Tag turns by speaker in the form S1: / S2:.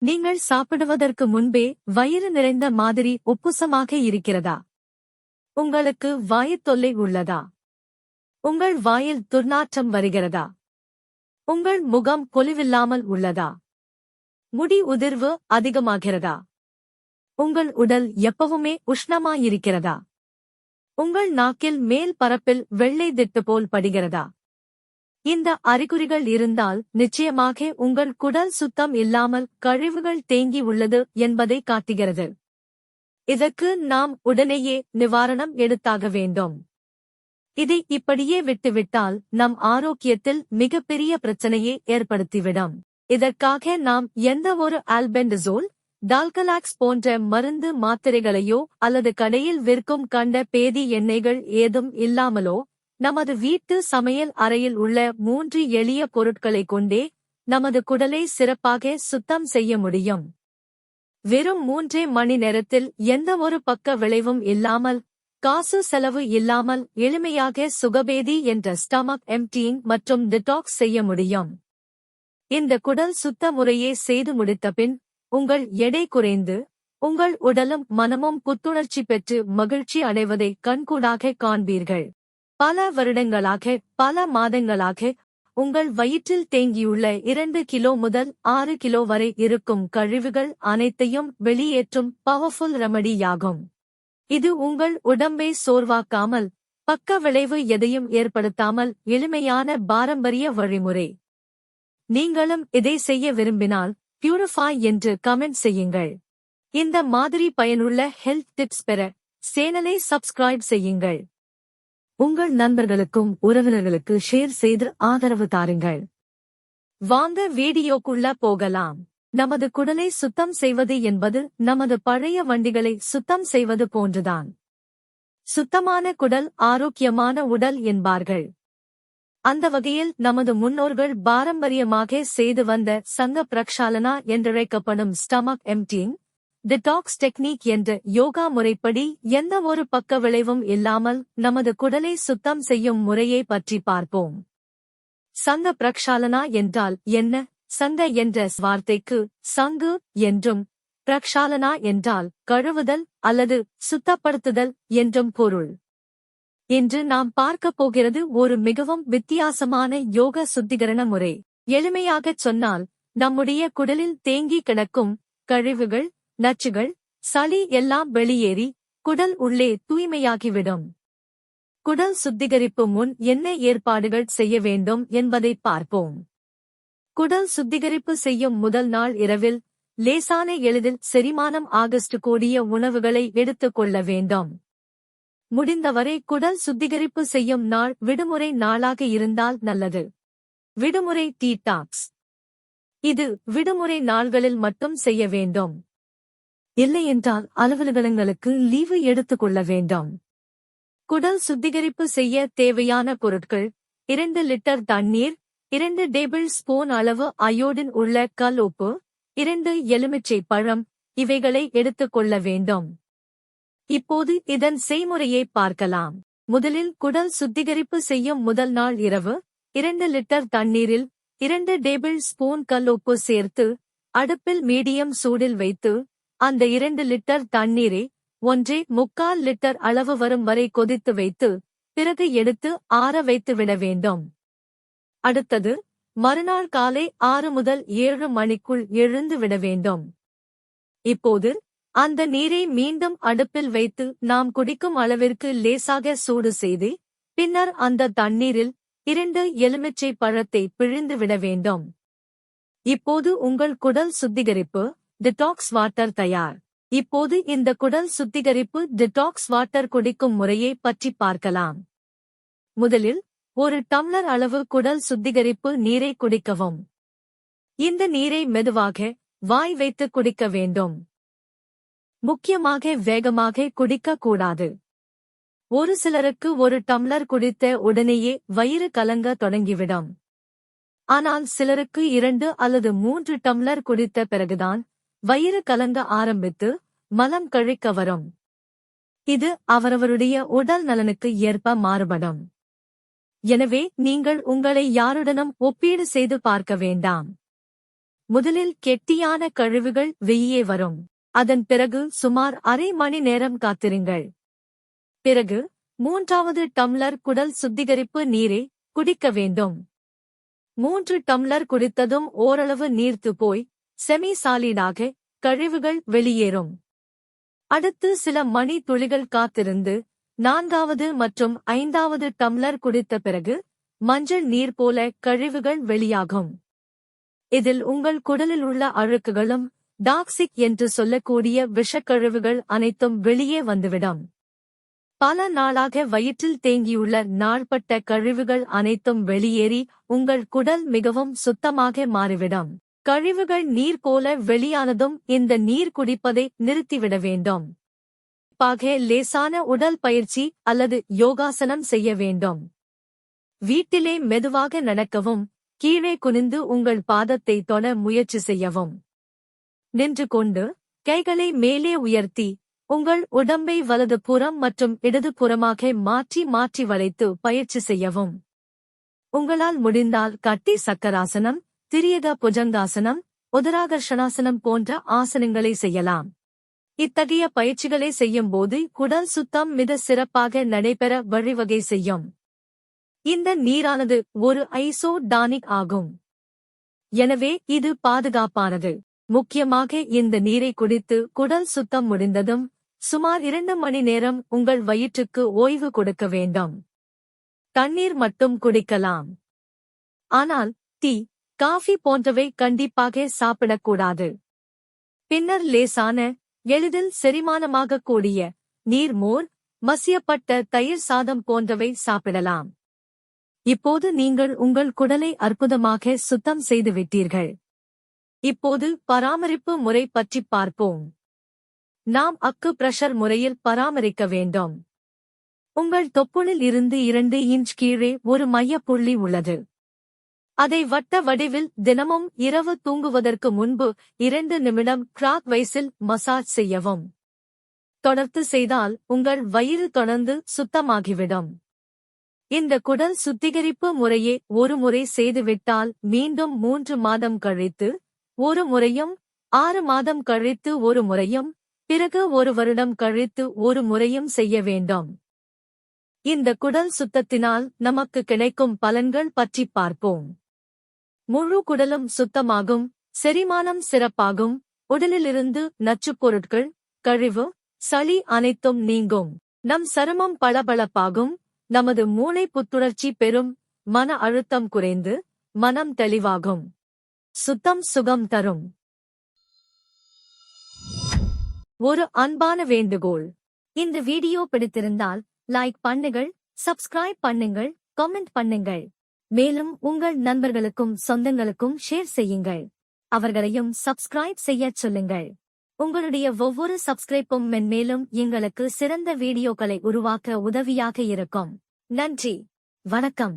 S1: நீங்கள் சாப்பிடுவதற்கு முன்பே வயிறு நிறைந்த மாதிரி உப்புசமாக இருக்கிறதா? உங்களுக்கு வாயுத் தொல்லை உள்ளதா? உங்கள் வாயில் துர்நாற்றம் வருகிறதா? உங்கள் முகம் கொலிவில்லாமல் உள்ளதா? முடி உதிர்வு அதிகமாகிறதா? உங்கள் உடல் எப்பவுமே உஷ்ணமாயிருக்கிறதா? உங்கள் நாக்கில் மேல் பரப்பில் வெள்ளை திட்டு போல் படுகிறதா? இந்த அறிகுறிகள் இருந்தால் நிச்சயமாக உங்கள் குடல் சுத்தம் இல்லாமல் கழிவுகள் தேங்கி உள்ளது என்பதை காட்டுகிறது. இதற்கு நாம் உடனேயே நிவாரணம் எடுத்தாக வேண்டும். இதை இப்படியே விட்டுவிட்டால் நம் ஆரோக்கியத்தில் மிகப்பெரிய பிரச்சனையை ஏற்படுத்திவிடும். இதற்காக நாம் எந்த ஒரு ஆல்பெண்டசோல் டால்கலாக்ஸ் போன்ற மருந்து மாத்திரைகளையோ அல்லது கடையில் விற்கும் கண்ட பேதி எண்ணெய்கள் ஏதும் இல்லாமலோ நமது வீட்டு சமையல் அறையில் உள்ள மூன்று எளிய பொருட்களை கொண்டே நமது குடலை சிறப்பாக சுத்தம் செய்ய முடியும். வெறும் மூன்றே மணி நேரத்தில் எந்த ஒரு பக்க விளைவும் இல்லாமல் காசு செலவு இல்லாமல் எளிமையாக சுகபேதி என்ற ஸ்டமக் எம்டிங் மற்றும் டிடாக்ஸ் செய்ய முடியும். இந்த குடல் சுத்த முறையே செய்து முடித்த பின் உங்கள் எடை குறைந்து உங்கள் உடலும் மனமும் புத்துணர்ச்சி பெற்று மகிழ்ச்சி அடைவதை கண்கூடாக காண்பீர்கள். பல வருடங்களாக பல மாதங்களாக உங்கள் வயிற்றில் தேங்கியுள்ள இரண்டு கிலோ முதல் ஆறு கிலோ வரை இருக்கும் கழிவுகள் அனைத்தையும் வெளியேற்றும் பவர்ஃபுல் ரெமடியாகும் இது உங்கள் உடம்பை சோர்வாக்காமல் பக்க விளைவு எதையும் ஏற்படுத்தாமல் எளிமையான பாரம்பரிய வழிமுறை. நீங்களும் இதை செய்ய விரும்பினால் பியூரிஃபாய் என்று கமெண்ட் செய்யுங்கள். இந்த மாதிரி பயனுள்ள ஹெல்த் டிப்ஸ் பெற சேனலை சப்ஸ்கிரைப் செய்யுங்கள். உங்கள் நண்பர்களுக்கும் உறவினர்களுக்கு ஷேர் செய்து ஆதரவு தாருங்கள். வாங்க வீடியோக்குள்ள போகலாம். நமது குடலை சுத்தம் செய்வது என்பது நமது பழைய வண்டிகளை சுத்தம் செய்வது போன்றுதான். சுத்தமான குடல் ஆரோக்கியமான உடல் என்பார்கள். அந்த வகையில் நமது முன்னோர்கள் பாரம்பரியமாக செய்து வந்த சங்க பிரக்ஷாலனா என்றழைக்கப்படும் ஸ்டமக் எம்டிங் டிடாக்ஸ் டெக்னிக் என்ற யோகா முறைப்படி எந்த ஒரு பக்க விளைவும் இல்லாமல் நமது குடலை சுத்தம் செய்யும் முறையை பற்றி பார்ப்போம். சங்க பிரக்ஷாலனா என்றால் என்ன? சங்க என்ற வார்த்தைக்கு சங்கு என்றும் பிரக்ஷாலனா என்றால் கழுவுதல் அல்லது சுத்தப்படுத்துதல் என்றும் பொருள். இன்று நாம் பார்க்கப் போகிறது ஒரு மிகவும் வித்தியாசமான யோக சுத்திகரண முறை. எளிமையாகச் சொன்னால் நம்முடைய குடலில் தேங்கி கிடக்கும் கழிவுகள் நச்சுகள் சளி எல்லாம் வெளியேறி குடல் உள்ளே தூய்மையாகிவிடும். குடல் சுத்திகரிப்பு முன் என்ன ஏற்பாடுகள் செய்ய வேண்டும் என்பதை பார்ப்போம். குடல் சுத்திகரிப்பு செய்யும் முதல் நாள் இரவில் லேசான எளிதில் செரிமானம் ஆகஸ்ட் கூடிய உணவுகளை எடுத்துக் கொள்ள வேண்டும். முடிந்தவரை குடல் சுத்திகரிப்பு செய்யும் நாள் விடுமுறை நாளாக இருந்தால் நல்லது. விடுமுறை டீடாக்ஸ். இது விடுமுறை நாள்களில் மட்டும் செய்ய வேண்டும். இல்லையென்றால் அலுவலகங்களுக்கு லீவு எடுத்துக் கொள்ள வேண்டும். குடல் சுத்திகரிப்பு செய்ய தேவையான பொருட்கள் இரண்டு லிட்டர் தண்ணீர் இரண்டு டேபிள் ஸ்பூன் அளவு அயோடின் உள்ள கல் உப்பு இரண்டு எலுமிச்சை பழம் இவைகளை எடுத்துக் கொள்ள வேண்டும். இப்போது இதன் செய்முறையை பார்க்கலாம். முதலில் குடல் சுத்திகரிப்பு செய்யும் முதல் நாள் இரவு இரண்டு லிட்டர் தண்ணீரில் இரண்டு டேபிள் ஸ்பூன் கல் உப்பு சேர்த்து அடுப்பில் மீடியம் சூடில் வைத்து அந்த இரண்டு லிட்டர் தண்ணீரை ஒன்றே முக்கால் லிட்டர் அளவு வரும் வரை கொதித்து வைத்து பிறகு எடுத்து ஆற வைத்து விட வேண்டும். அடுத்தது மறுநாள் காலை ஆறு முதல் ஏழு மணிக்குள் எழுந்து விட வேண்டும். இப்போது அந்த நீரை மீண்டும் அடுப்பில் வைத்து நாம் குடிக்கும் அளவிற்கு லேசாக சூடு செய்து பின்னர் அந்த தண்ணீரில் இரண்டு எலுமிச்சை பழத்தை பிழிந்து விட வேண்டும். இப்போது உங்கள் குடல் சுத்திகரிப்பு டிடாக்ஸ் வாட்டர் தயார். இப்போது இந்த குடல் சுத்திகரிப்பு டிடாக்ஸ் வாட்டர் குடிக்கும் முறையை பற்றி பார்க்கலாம். முதலில் ஒரு டம்ளர் அளவு குடல் சுத்திகரிப்பு நீரை குடிக்கவும். இந்த நீரை மெதுவாக வாய் வைத்து குடிக்க வேண்டும். முக்கியமாக வேகமாக குடிக்க கூடாது. ஒரு சிலருக்கு ஒரு டம்ளர் குடித்த உடனேயே வயிறு கலங்க தொடங்கிவிடும். ஆனால் சிலருக்கு இரண்டு அல்லது மூன்று டம்ளர் குடித்த பிறகுதான் வயிறு கலங்க ஆரம்பித்து மலம் கழிக்க வரும். இது அவரவருடைய உடல் நலனுக்கு ஏற்ப மாறுபடும். எனவே நீங்கள் உங்களை யாருடனும் ஒப்பீடு செய்து பார்க்க வேண்டாம். முதலில் கெட்டியான கழிவுகள் வெளியே வரும். அதன் பிறகு சுமார் அரை மணி நேரம் காத்திருங்கள். பிறகு மூன்றாவது டம்ளர் குடல் சுத்திகரிப்பு நீரை குடிக்க வேண்டும். மூன்று டம்ளர் குடித்ததும் ஓரளவு நீர்த்து போய் செமி சாலிடாக கழிவுகள் வெளியேறும். அடுத்து சில மணி துளிகள் காத்திருந்து நான்காவது மற்றும் ஐந்தாவது டம்ளர் குடித்த பிறகு மஞ்சள் நீர் போல கழிவுகள் வெளியாகும். இதில் உங்கள் குடலில் உள்ள அழுக்குகளும் டாக்ஸிக் என்று சொல்லக்கூடிய விஷக்கழிவுகள் அனைத்தும் வெளியே வந்துவிடும். பல நாளாக வயிற்றில் தேங்கியுள்ள நாள்பட்ட கழிவுகள் அனைத்தும் வெளியேறி உங்கள் குடல் மிகவும் சுத்தமாக மாறிவிடும். கழிவுகள் நீர் போல வெளியானதும் இந்த நீர் குடிப்பதை நிறுத்திவிட வேண்டும். பாக லேசான உடல் பயிற்சி அல்லது யோகாசனம் செய்ய வேண்டும். வீட்டிலே மெதுவாக நடக்கவும் கீழே குனிந்து உங்கள் பாதத்தை தொட முயற்சி செய்யவும். நின்று கொண்டு கைகளை மேலே உயர்த்தி உங்கள் உடம்பை வலது புறம் மற்றும் இடது புறமாக மாற்றி மாற்றி வளைத்து பயிற்சி செய்யவும். உங்களால் முடிந்தால் கட்டி சக்கராசனம் திரியக புஜங்காசனம் உதராகர்ஷணாசனம் போன்ற ஆசனங்களை செய்யலாம். இத்தகைய பயிற்சிகளை செய்யும்போது குடல் சுத்தம் மிக சிறப்பாக நடைபெற வழிவகை செய்யும். இந்த நீரானது ஒரு ஐசோடானிக் ஆகும். எனவே இது பாதுகாப்பானது. முக்கியமாக இந்த நீரை குடித்து குடல் சுத்தம் முடிந்ததும் சுமார் இரண்டு மணி நேரம் உங்கள் வயிற்றுக்கு ஓய்வு கொடுக்க வேண்டும். தண்ணீர் மட்டும் குடிக்கலாம். ஆனால் டீ காஃபி போன்றவை கண்டிப்பாக சாப்பிடக்கூடாது. பின்னர் லேசான எளிதில் செரிமானமாகக்கூடிய நீர்மோர் மசியப்பட்ட தயிர் சாதம் போன்றவை சாப்பிடலாம். இப்போது நீங்கள் உங்கள் குடலை அற்புதமாக சுத்தம் செய்து விட்டீர்கள். இப்போது பராமரிப்பு முறை பற்றி பார்ப்போம். நாம் அக்கு பிரஷர் முறையில் பராமரிக்க வேண்டும். உங்கள் தொப்புளில் இருந்து இரண்டு இன்ச் கீழே ஒரு மையப்புள்ளி உள்ளது. அதை வட்ட வடிவில் தினமும் இரவு தூங்குவதற்கு முன்பு இரண்டு நிமிடம் கிராக் வைஸில் மசாஜ் செய்யவும். தொடர்ந்து செய்தால் உங்கள் வயிறு தொடர்ந்து சுத்தமாகிவிடும். இந்த குடல் சுத்திகரிப்பு முறையை ஒரு முறை செய்துவிட்டால் மீண்டும் மூன்று மாதம் கழித்து ஒரு முறையும் ஆறு மாதம் கழித்து ஒரு முறையும் பிறகு ஒரு வருடம் கழித்து ஒரு முறையும் செய்ய வேண்டும். இந்த குடல் சுத்தத்தினால் நமக்கு கிடைக்கும் பலன்கள் பற்றி பார்ப்போம். முழு குடலும் சுத்தமாகும் செரிமானம் சிறப்பாகும் உடலிலிருந்து நச்சுப் பொருட்கள் கழிவு சளி அனைத்தும் நீங்கும். நம் சருமம் பளபளப்பாகும் நமது மூளை புத்துணர்ச்சி பெறும் மன அழுத்தம் குறைந்து மனம் தெளிவாகும். சுத்தம் சுகம் தரும். ஒரு அன்பான வேண்டுகோள். இந்த வீடியோ பிடித்திருந்தால் லைக் பண்ணுங்கள் சப்ஸ்கிரைப் பண்ணுங்கள் கமெண்ட் பண்ணுங்கள். மேலும் உங்கள் நண்பர்களுக்கும் சொந்தங்களுக்கும் ஷேர் செய்யுங்கள். அவர்களையும் சப்ஸ்கிரைப் செய்யச் சொல்லுங்கள். உங்களுடைய ஒவ்வொரு சப்ஸ்கிரைப்பும் மென்மேலும் எங்களுக்கு சிறந்த வீடியோக்களை உருவாக்க உதவியாக இருக்கும். நன்றி. வணக்கம்.